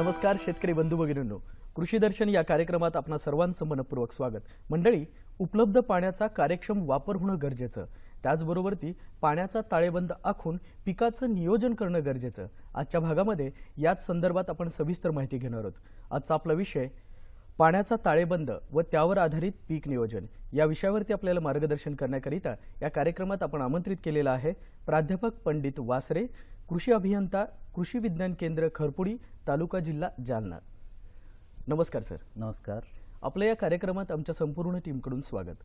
नमस्कार शेतकरी बंधू भगिनींनो. कृषी दर्शन या कार्यक्रमात आपणा सर्वांचं मनपूर्वक स्वागत. मंडळी उपलब्ध पाण्याचा कार्यक्षम वापर होणं गरजेचं. त्याचबरोबर ती पाण्याचा ताळेबंद आखून पिकाचं नियोजन करणं गरजेचं. आजच्या भागामध्ये याच संदर्भात आपण सविस्तर माहिती घेणार आहोत. आजचा आपला विषय पाण्याचा ताळेबंद व त्यावर आधारित पीक नियोजन. या विषयावरती आपल्याला मार्गदर्शन करण्याकरिता या कार्यक्रमात आपण आमंत्रित केलेला आहे प्राध्यापक पंडित वासरे कृषी अभियंता कृषी विज्ञान केंद्र खरपुडी तालुका जिल्हा जालना. नमस्कार सर. नमस्कार. आपल्या या कार्यक्रमात आमच्या संपूर्ण टीमकडून स्वागत.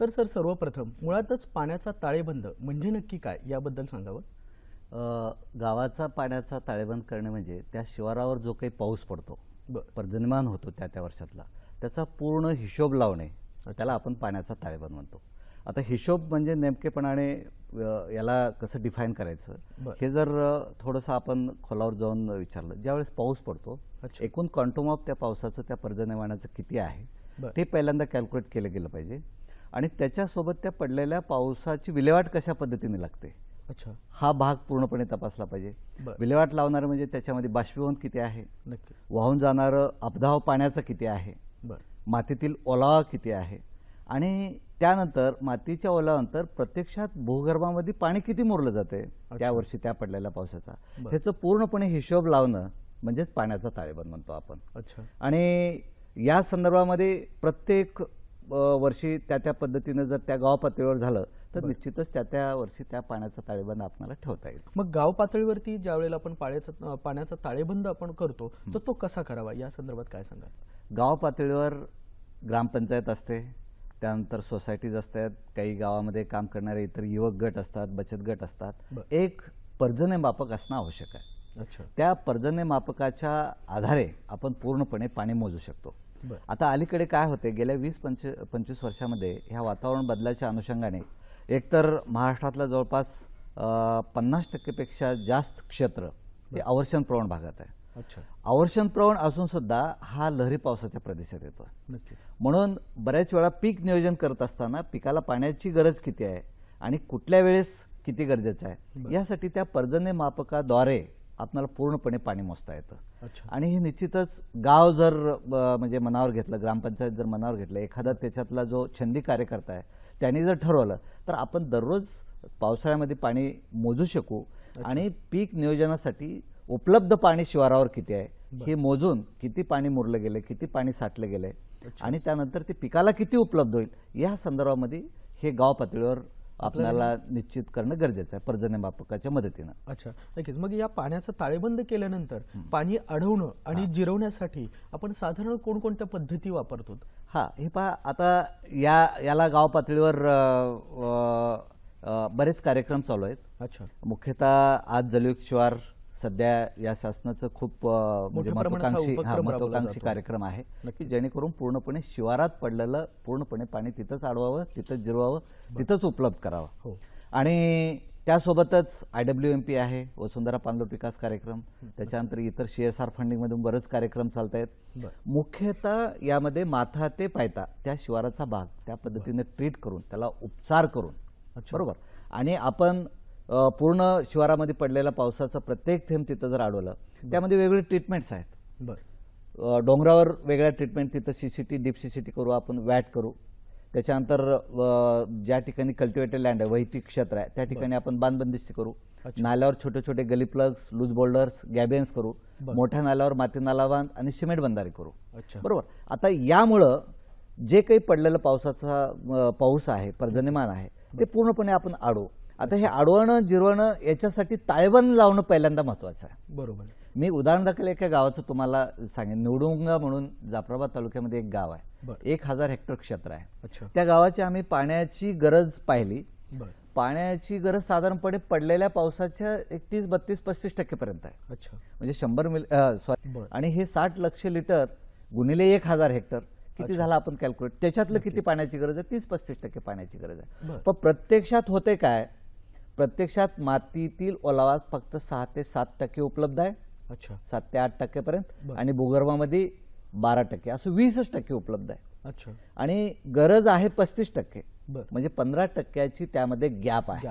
तर सर सर्वप्रथम मुळातच पाण्याचा ताळेबंद म्हणजे नक्की काय याबद्दल सांगावं? गावाचा पाण्याचा ताळेबंद करणे म्हणजे त्या शिवारावर जो काही पाऊस पडतो पर्जन्यमान होतो त्या त्या वर्षातला त्याचा पूर्ण हिशोब लावणे त्याला आपण पाण्याचा ताळेबंद म्हणतो. आता हिशोब म्हणजे नेमकेपणाने याला कसं डिफाईन करायचं. हे जर थोडंसं आपण खोलावर जाऊन विचारलं ज्यावेळेस पाऊस पडतो. एकूण क्वांटम ऑफ त्या पावसाचं त्या पर्जन्यमानाचं किती आहे. ते पहिल्यांदा कॅल्क्युलेट केलं गेलं पाहिजे. आणि त्याच्यासोबत त्या पडलेल्या पावसाची विल्हेवाट कशा पद्धतीने लागते? अच्छा. हा भाग पूर्णपणे तपासला पाहिजे. विल्हेवाट लावणारं म्हणजे त्याच्यामध्ये बाष्पीभवन किती आहे? वाहून जाणारं अपधाव पाण्याचं किती आहे? मातीतील ओलावा किती आहे? आणि त्यानंतर मातीच्या ओलावानंतर प्रत्यक्षात भूगर्भामध्ये पाणी किती मुरलं जाते? त्या वर्षी त्या पडलेल्या पावसाचा. ह्याचं पूर्णपणे हिशोब लावणं म्हणजेच पाण्याचा ताळेबंद म्हणतो आपण. अच्छा. आणि या संदर्भामध्ये प्रत्येक वर्षी त्या त्या पद्धतीनं जर त्या गाव पातळीवर झालं तर निश्चितच त्या त्या वर्षी त्या पाण्याचा ताळेबंद आपल्याला ठेवता येईल. मग गाव पातळीवरती ज्या वेळेला आपण पाण्याचा पाण्याचा ताळेबंद आपण करतो तर तो कसा करावा? या संदर्भात काय सांगाल? गाव पातळीवर ग्रामपंचायत असते त्यानंतर सोसायटीज असतात काही गावामध्ये काम करणारे इतर युवक गट असतात बचत गट असतात. एक पर्जन्य मापक असणं आवश्यक आहे. अच्छा. त्या पर्जन्य मापकाच्या आधारे आपण पूर्णपणे पाणी मोजू शकतो. आता अलीकडे काय होते गेल्या वीस पंच पंचवीस वर्षामध्ये ह्या वातावरण बदलाच्या अनुषंगाने एकतर महाराष्ट्रातल्या जवळपास पन्नास टक्केपेक्षा जास्त क्षेत्र हे अवर्षण प्रवण भागात आहे. अच्छा. अवर्षण प्रवण असून सुद्धा हा लहरी पावसाच्या प्रदेशात येतो म्हणून बऱ्याच वेळा पीक नियोजन करत असताना पिकाला पाण्याची गरज किती आहे आणि कुठल्या वेळेस किती गरजेचं आहे? यासाठी त्या पर्जन्य मापकाद्वारे आपल्याला पूर्णपणे पाणी मोजता येतं. आणि हे निश्चितच गाव जर म्हणजे मनावर घेतलं ग्रामपंचायत जर मनावर घेतलं एखादा त्याच्यातला जो छंदी कार्यकर्ता आहे त्यांनी जर ठरवलं तर आपण दररोज पावसाळ्यामध्ये पाणी मोजू शकू आणि पीक नियोजनासाठी उपलब्ध पाणी शिवारावर किती आहे? हे मोजून किती पाणी मुरलं गेलं किती पाणी साठलं गेलंय आणि त्यानंतर ते पिकाला किती उपलब्ध होईल? या संदर्भामध्ये हे गाव पातळीवर आपल्याला निश्चित करणं गरजेचं आहे पर्जन्य मापकाच्या मदतीनं. अच्छा. नक्कीच. मग या पाण्याचा ताळेबंद केल्यानंतर पाणी अडवणं आणि जिरवण्यासाठी आपण साधारण कोणकोणत्या पद्धती वापरतो हा. हे पहा आता या याला गाव पातळीवर बरेच कार्यक्रम चालू आहेत. अच्छा. मुख्यतः आज जलयुक्त शिवार सध्या या शासनाचं खूप म्हणजे महत्वाकांक्षी हा महत्वाकांक्षी. कार्यक्रम आहे की जेणेकरून पूर्णपणे शिवारात पडलेलं पूर्णपणे पाणी तिथंच अडवावं तिथंच जिरवावं तिथंच उपलब्ध करावं. हो. आणि त्यासोबतच आय डब्ल्यू एम पी आहे वसुंधरा पाणलोट विकास कार्यक्रम त्याच्यानंतर इतर सी एस आर फंडिंगमधून बरेच कार्यक्रम चालत आहेत. मुख्यतः यामध्ये माथा ते पायता त्या शिवाराचा भाग त्या पद्धतीने ट्रीट करून त्याला उपचार करून. बरोबर. आणि आपण पूर्ण शिवारामध्ये पडलेल्या पावसाचं प्रत्येक थेंब तिथं जर अडवलं त्यामध्ये वेगवेगळे ट्रीटमेंट्स आहेत. बरं. डोंगरावर वेगळ्या ट्रीटमेंट तिथं सीसीटी डीप सीसीटी करू आपण वॅट करू. त्याच्यानंतर ज्या ठिकाणी कल्टिवेटेड लँड आहे वैयक्तिक क्षेत्र आहे त्या ठिकाणी आपण बांधबंदिस्ती करू. नाल्यावर छोटे छोटे gully plugs loose boulders gabions करू. मोठ्या नाल्यावर माती नाला बांध आणि सिमेंट बंधारे करू. बरोबर? आता यामुळं जे काही पडलेलं पावसाचा पाऊस आहे पर्जन्यमान आहे ते पूर्णपणे आपण अडवू आता हे अडवणं जिरवणं याच्यासाठी ताळेबंद लावणं पहिल्यांदा महत्वाचं आहे. बरोबर. मी उदाहरण दाखल एका गावाचं तुम्हाला सांगेन. निवडुंगा म्हणून जाफराबाद तालुक्यामध्ये एक गाव आहे. एक हजार हेक्टर क्षेत्र आहे. अच्छा. त्या गावाची आम्ही पाण्याची गरज पाहिली. पाण्याची गरज साधारणपणे पडलेल्या पावसाच्या एकतीस बत्तीस पस्तीस टक्केपर्यंत आहे. अच्छा. म्हणजे शंभर मिल सॉरी. आणि हे साठ लक्ष लिटर गुणिले एक हजार हेक्टर किती झालं आपण कॅल्क्युलेट त्याच्यातलं किती पाण्याची गरज आहे? तीस पस्तीस टक्के पाण्याची गरज आहे. पण प्रत्यक्षात होते काय? प्रत्यक्षात मातीतील ओलावा फक्त सहा ते सात टक्के उपलब्ध आहे. अच्छा. सात ते आठ टक्केपर्यंत. आणि भूगर्भामध्ये बारा टक्के असं वीसच टक्के उपलब्ध आहे. अच्छा. आणि गरज आहे पस्तीस टक्के. म्हणजे पंधरा टक्क्याची त्यामध्ये गॅप आहे.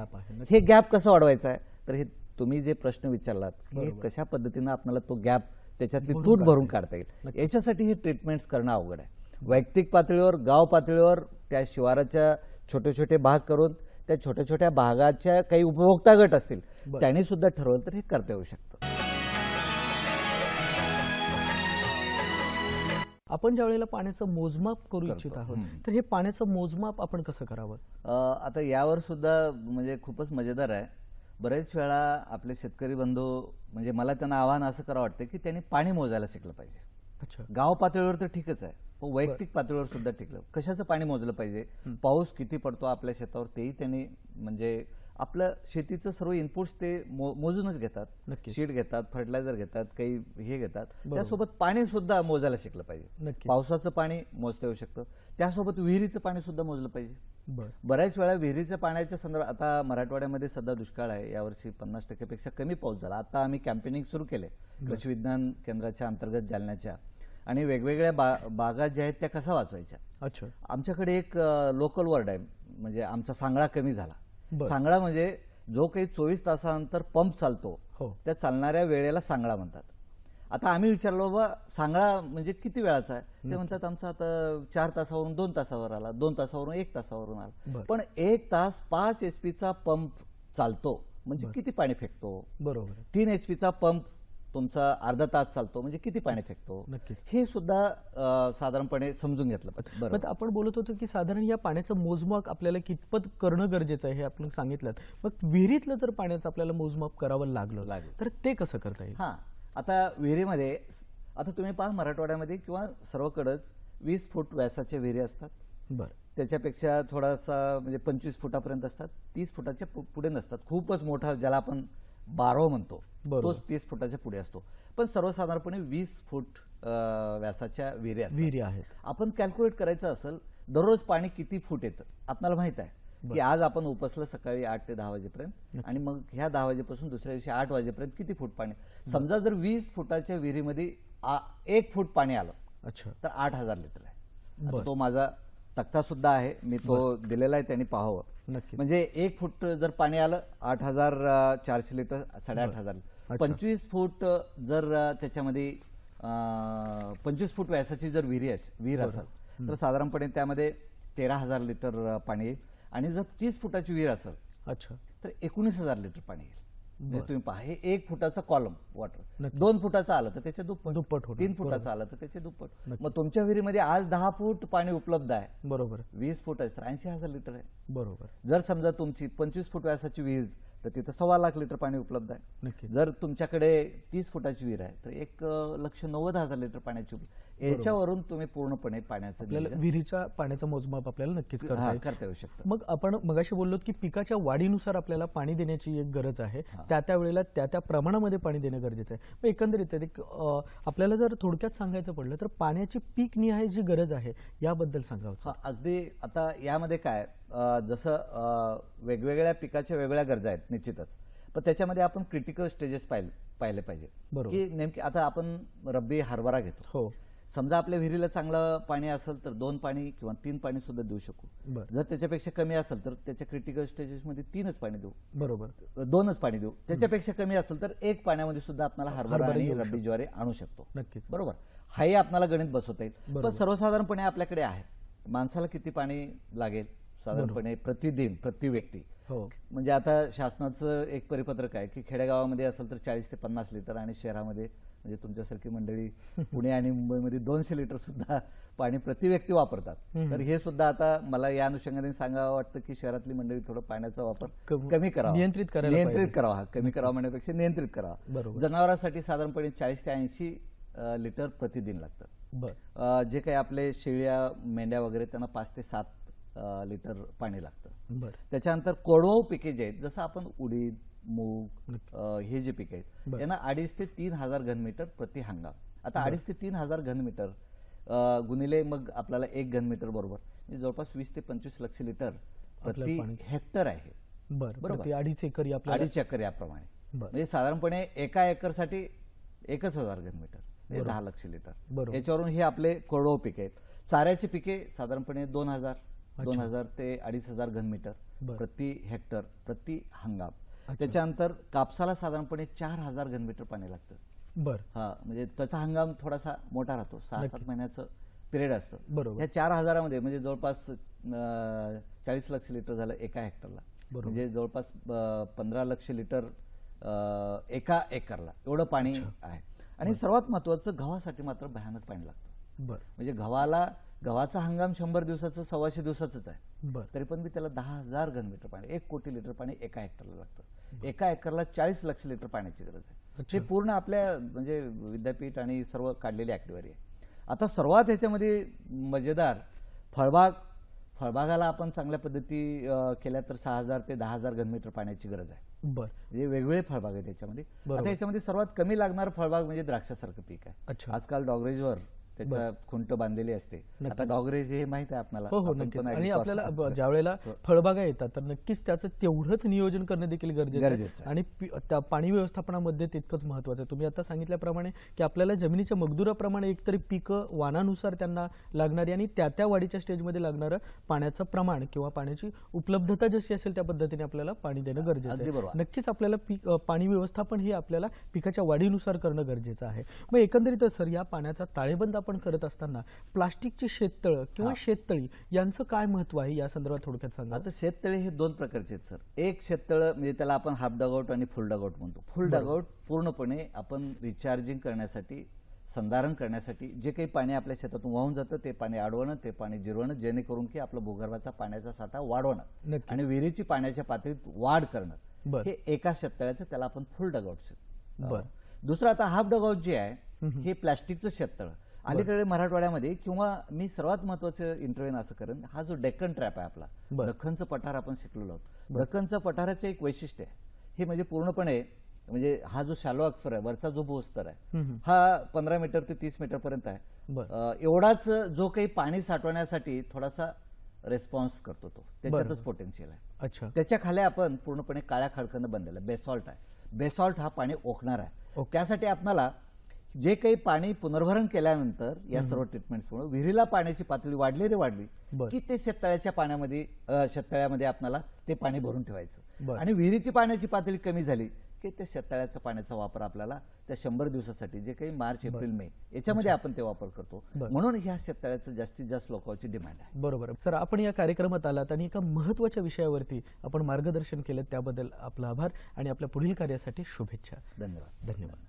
हे गॅप कसं वाढवायचं आहे? तर हे तुम्ही जे प्रश्न विचारलात की हे कशा पद्धतीनं आपल्याला तो गॅप त्याच्यातली तूट भरून. काढता येईल? याच्यासाठी हे ट्रीटमेंट्स करणं अवघड आहे. वैयक्तिक पातळीवर गाव पातळीवर त्या शिवाराच्या छोटे छोटे भाग करून त्या छोट्या छोट्या भागाच्या काही उपभोक्ता गट असतील. त्यांनी सुद्धा ठरवलं तर हे करता येऊ शकतं. आपण ज्या वेळेला पाण्याचं मोजमाप करू इच्छित आहोत तर हे पाण्याचं मोजमाप आपण कसं करावं? आता यावर सुद्धा म्हणजे खूपच मजेदार आहे. बरेच वेळा आपले शेतकरी बंधू म्हणजे मला त्यांना आव्हान असं करावं वाटतं की त्यांनी पाणी मोजायला शिकलं पाहिजे. अच्छा. गाव पातळीवर तर ठीकच आहे. पण वैयक्तिक पातळीवर सुद्धा टिकलं. कशाचं पाणी मोजलं पाहिजे? पाऊस किती पडतो आपल्या शेतावर तेही त्यांनी म्हणजे आपलं शेतीचं सर्व इनपुट्स ते मोजूनच घेतात. शीट घेतात फर्टिलायझर घेतात काही हे घेतात. त्यासोबत पाणी सुद्धा मोजायला शिकलं पाहिजे. पावसाचं पाणी मोजता येऊ शकतं. त्यासोबत विहिरीचं पाणी सुद्धा मोजलं पाहिजे. बऱ्याच वेळा विहिरीच्या पाण्याच्या संदर्भात आता मराठवाड्यामध्ये सध्या दुष्काळ आहे. यावर्षी पन्नास टक्क्यापेक्षा कमी पाऊस झाला. आता आम्ही कॅम्पेनिंग सुरू केले कृषी विज्ञान केंद्राच्या अंतर्गत जालन्याच्या. आणि वेगवेगळ्या बा बागा ज्या आहेत त्या कसा वाचवायच्या? अच्छा. आमच्याकडे एक लोकल वर्ड आहे. म्हणजे आमचा सांगळा कमी झाला. सांगळा म्हणजे जो काही चोवीस तासानंतर पंप चालतो हो. त्या चालणाऱ्या वेळेला सांगळा म्हणतात. आता आम्ही विचारलो बाबा सांगळा म्हणजे किती वेळाचा आहे? ते म्हणतात आमचा आता चार तासावरून दोन तासावर आला. दोन तासावरून एक तासावरून आला. पण एक तास पाच एच पीचा पंप चालतो. म्हणजे किती पाणी फेकतो? बरोबर. तीन एच पीचा पंप तुमचा अर्धा तास चालतो म्हणजे किती पाणी फेकतो? हे सुद्धा साधारणपणे समजून घेतलं पाहिजे. आपण बोलत होतो की साधारण या पाण्याचं मोजमाप आपल्याला कितपत करणं गरजेचं आहे हे आपण सांगितलं. मग विहिरीतलं जर पाण्याचं आपल्याला मोजमाप करावं लागलं लागेल. तर ते कसं करता येईल? हा. आता विहिरीमध्ये आता तुम्ही पहा मराठवाड्यामध्ये किंवा सर्वकडंच वीस फूट व्यासाच्या विहिरी असतात. बरं. त्याच्यापेक्षा थोडासा म्हणजे पंचवीस फुटापर्यंत असतात. तीस फुटाच्या पुढे नसतात. खूपच मोठा ज्याला आपण बारो म्हणतो. तोच तीस फुटाच्या पुढे असतो. पण सर्वसाधारणपणे वीस फूट व्यासाच्या विहिरी आहेत. आपण कॅल्क्युलेट करायचं असेल दररोज पाणी किती फूट येतं? आपल्याला माहीत आहे की आज आपण उपसलं सकाळी आठ ते दहा वाजेपर्यंत आणि मग ह्या दहा वाजेपासून दुसऱ्या दिवशी आठ वाजेपर्यंत किती फूट पाणी? समजा जर वीस फुटाच्या विहिरीमध्ये एक फूट पाणी आलं अच्छा. तर आठ हजार लिटर आहे. तो माझा तक्ता सुद्धा आहे. मी तो दिलेला आहे त्यांनी पाहावं. म्हणजे एक फूट जर पाणी आलं आठ हजार चारशे लिटर साडेआठ हजार पंचवीस फूट जर त्याच्यामध्ये पंचवीस फूट व्यासाची जर विहिरी विहीर असेल तर साधारणपणे त्यामध्ये तेरा हजार लिटर पाणी येईल. आणि जर तीस फुटाची विहीर असेल अच्छा. तर एकोणीस हजार लिटर पाणी येईल. म्हणजे तुम्ही पहा हे एक फुटाचा कॉलम वॉटर. दोन फुटाचं आलं तर त्याच्या दुप्पट. दुप्पट तीन फुटाचं आलं तर त्याचे दुप्पट. मग तुमच्या विहिरीमध्ये आज दहा फूट पाणी उपलब्ध आहे. बरोबर. वीस फूट आहे तर ऐंशी हजार लिटर आहे. बरोबर. जर समजा तुमची पंचवीस फूट व्यासाची विहीर तर तिथं सव्वा लाख लिटर पाणी उपलब्ध आहे. जर तुमच्याकडे तीस फुटाची विहीर आहे तर एक लक्ष नव्वद हजार लिटर पाण्याची याच्यावरून तुम्ही पूर्णपणे पाण्याचं आपल्याला नियोजन- विहिरीच्या पाण्याचं मोजमाप आपल्याला नक्कीच करता हा, येईल. करता येऊ शकतं. मग आपण मगाशी बोललो की पिकाच्या वाढीनुसार आपल्याला पाणी देण्याची एक गरज आहे. त्या त्या वेळेला त्या त्या प्रमाणामध्ये पाणी देणं गरजेचं आहे. मग एकंदरीत एक अं, आपल्याला जर थोडक्यात सांगायचं पडलं तर पाण्याची पीक निहाय जी गरज आहे याबद्दल सांगावं. हा अगदी आता यामध्ये काय अं, जसं अं, वेगवेगळ्या पिकाच्या वेगवेगळ्या गरजा आहेत निश्चितच. पण त्याच्यामध्ये आपण क्रिटिकल स्टेजेस पाहिले पाहिले पाहिजे. बरोबर. की नेमकी आता आपण रब्बी हरभरा घेतो. हो. समजा आपल्या विहिरीला चांगलं पाणी असेल तर दोन पाणी किंवा तीन पाणी सुद्धा देऊ शकू. जर त्याच्यापेक्षा कमी असेल तर त्याच्या क्रिटिकल स्टेजेसमध्ये तीनच पाणी देऊ. बरोबर. दोनच पाणी देऊ. त्याच्यापेक्षा कमी असेल तर एक पाण्यामध्ये सुद्धा आपल्याला हरभरा आणि रब्बी ज्वारी आणू शकतो. नक्कीच. बरोबर? हाही आपल्याला गणित बसवता येईल. पण सर्वसाधारणपणे आपल्याकडे आहे. माणसाला किती पाणी लागेल? साधारणपणे प्रतिदिन प्रति व्यक्ती. हो. म्हणजे आता शासनाचं एक परिपत्रक आहे की खेडेगावामध्ये असेल तर चाळीस ते पन्नास लिटर आणि शहरामध्ये म्हणजे तुमच्यासारखी मंडळी पुणे आणि मुंबईमध्ये दोनशे लिटर सुद्धा पाणी प्रति व्यक्ती वापरतात. तर हे सुद्धा आता मला या अनुषंगाने सांगावं वाटतं की शहरातली मंडळी थोडं पाण्याचा वापर कम- करावा. नियंत्रित करायला नियंत्रित करावा. हा. कमी करावा म्हणण्यापेक्षा नियंत्रित करावा. जनावरांसाठी साधारणपणे चाळीस ते ऐंशी लिटर प्रतिदिन लागतं जे काही आपले शेळ्या मेंढ्या वगैरे त्यांना पाच ते सात लिटर पाणी लागतं. त्याच्यानंतर कोरडवाहू पिके जे आहेत जसं आपण उडीद मूग हे जे पिके आहेत. यांना अडीच ते तीन हजार घनमीटर प्रति हंगाम. आता अडीच ते तीन हजार घनमीटर गुणिले मग आपल्याला एक घनमीटर बरोबर. म्हणजे जवळपास वीस ते पंचवीस लक्ष लिटर प्रति. हेक्टर आहे. बर बरोबर. अडीच एकर अडीच एकर याप्रमाणे. म्हणजे साधारणपणे एका एकरसाठी एकच हजार घनमीटर म्हणजे दहा लक्ष लिटर. याच्यावरून हे आपले कोरडवाहू पिके आहेत. चाऱ्याची पिके साधारणपणे दोन हजार दोन हजार ते अडीच हजार घनमीटर. प्रति हेक्टर प्रति हंगाम. त्याच्यानंतर कापसाला साधारणपणे चार हजार घनमीटर पाणी लागतं. बर. हा म्हणजे त्याचा हंगाम थोडासा मोठा राहतो. सहा सात महिन्याचं पिरियड असतं. बरोबर. या चार हजारामध्ये म्हणजे जवळपास चाळीस लक्ष लिटर झालं एका हेक्टरला. म्हणजे जवळपास पंधरा लक्ष लिटर एका एकरला. एवढं पाणी आहे. आणि सर्वात महत्वाचं गव्हासाठी मात्र भयानक पाणी लागतं. बर. म्हणजे गव्हाला गव्हाचा हंगाम शंभर दिवसाचं सव्वाशे दिवसाचंच आहे. तरी पण मी त्याला दहा हजार घनमीटर पाणी एक कोटी लिटर पाणी एका हेक्टरला लागतं. एका एकरला चाळीस लक्ष लिटर पाण्याची गरज आहे. हे पूर्ण आपल्या म्हणजे विद्यापीठ आणि सर्व काढलेली आकडेवारी आहे. आता सर्वात ह्याच्यामध्ये मजेदार फळबाग फळबागाला आपण चांगल्या पद्धती केल्या तर सहा हजार ते दहा हजार घनमीटर पाण्याची गरज आहे. बर. म्हणजे वेगवेगळे फळबाग आहेत याच्यामध्ये. आता याच्यामध्ये सर्वात कमी लागणार फळबाग म्हणजे द्राक्षासारखं पीक आहे. आजकाल डॉगरेजवर त्याचा खुंट बांधलेली असते. आता डॉगरेज हे माहीत आहे आपल्याला. हो हो नक्कीच. आणि आपल्याला ज्या वेळेला फळबागा येतात तर नक्कीच त्याचं तेवढंच नियोजन करणं देखील गरजेचं आहे. आणि त्या पाणी व्यवस्थापनामध्ये तितकंच महत्वाचं आहे. तुम्ही आता सांगितल्याप्रमाणे की आपल्याला जमिनीच्या मगदुराप्रमाणे एकतरी पिकं वाणानुसार त्यांना लागणारी आणि त्या त्या वाढीच्या स्टेजमध्ये लागणारं पाण्याचं प्रमाण किंवा पाण्याची उपलब्धता जशी असेल त्या पद्धतीने आपल्याला पाणी देणं गरजेचं आहे. नक्कीच आपल्याला पीक पाणी व्यवस्थापन हे आपल्याला पिकाच्या वाढीनुसार करणं गरजेचं आहे. मग एकंदरीतच सर या पाण्याचा ताळेबंद आपण करत असताना प्लास्टिकची शेततळं किंवा शेततळी यांचं काय महत्त्व आहे? या संदर्भात थोडक्यात सांगा. आता शेततळे हे दोन प्रकारचे आहेत सर. एक शेततळ म्हणजे त्याला आपण हाफ डगआउट आणि फुल डगआउट म्हणतो. फुल डगआउट पूर्णपणे आपण रिचार्जिंग करण्यासाठी संधारण करण्यासाठी जे काही पाणी आपल्या शेतातून वाहून जातं ते पाणी अडवणं ते पाणी जिरवणं जेणेकरून की आपलं भूगर्भाचा पाण्याचा साठा वाढवणं. आणि विहिरीची पाण्याच्या पातळीत वाढ करणं. हे एका शेततळ्याचं त्याला आपण फुल डगआउट बर. दुसरं आता हाफ डगआउट जे आहे हे प्लास्टिकचं शेततळ. अलीकडे मराठवाड्यामध्ये किंवा मी सर्वात महत्वाचं इंटरव्ह्यन असं करेन हा जो डेक्कन ट्रॅप आहे आपला. बर. दख्खनचं पठार आपण शिकलेलो आहोत. दख्खनचं पठाराचं एक वैशिष्ट्य आहे. हे म्हणजे पूर्णपणे म्हणजे हा जो शालो अक्फर आहे वरचा जो भूस्तर आहे हा पंधरा मीटर ते तीस मीटर पर्यंत आहे. एवढाच जो काही पाणी साठवण्यासाठी थोडासा रेस्पॉन्स करतो तो. त्याच्यातच पोटेन्शियल आहे. अच्छा. त्याच्याखाली आपण पूर्णपणे काळ्या खडकानं बनलेलं बेसॉल्ट आहे. बेसॉल्ट हा पाणी ओकणार आहे. त्यासाठी आपल्याला जे काही पाणी पुनर्भरण केल्यानंतर या सर्व ट्रीटमेंट्समुळे विहिरीला पाण्याची पातळी वाढली रे वाढली. की ते शेततळ्याच्या पाण्यामध्ये शेततळ्यामध्ये आपल्याला ते पाणी भरून. ठेवायचं. आणि विहिरीची पाण्याची पातळी कमी झाली की त्या शेततळ्याचा पाण्याचा वापर आपल्याला त्या शंभर दिवसासाठी जे काही मार्च एप्रिल मे याच्यामध्ये आपण ते वापर करतो. म्हणून ह्या शेततळ्याचं जास्तीत जास्त लोकांची डिमांड आहे. बरोबर. सर आपण या कार्यक्रमात आलात आणि एका महत्त्वाच्या विषयावरती आपण मार्गदर्शन केलं त्याबद्दल आपला आभार आणि आपल्या पुढील कार्यासाठी शुभेच्छा. धन्यवाद. धन्यवाद.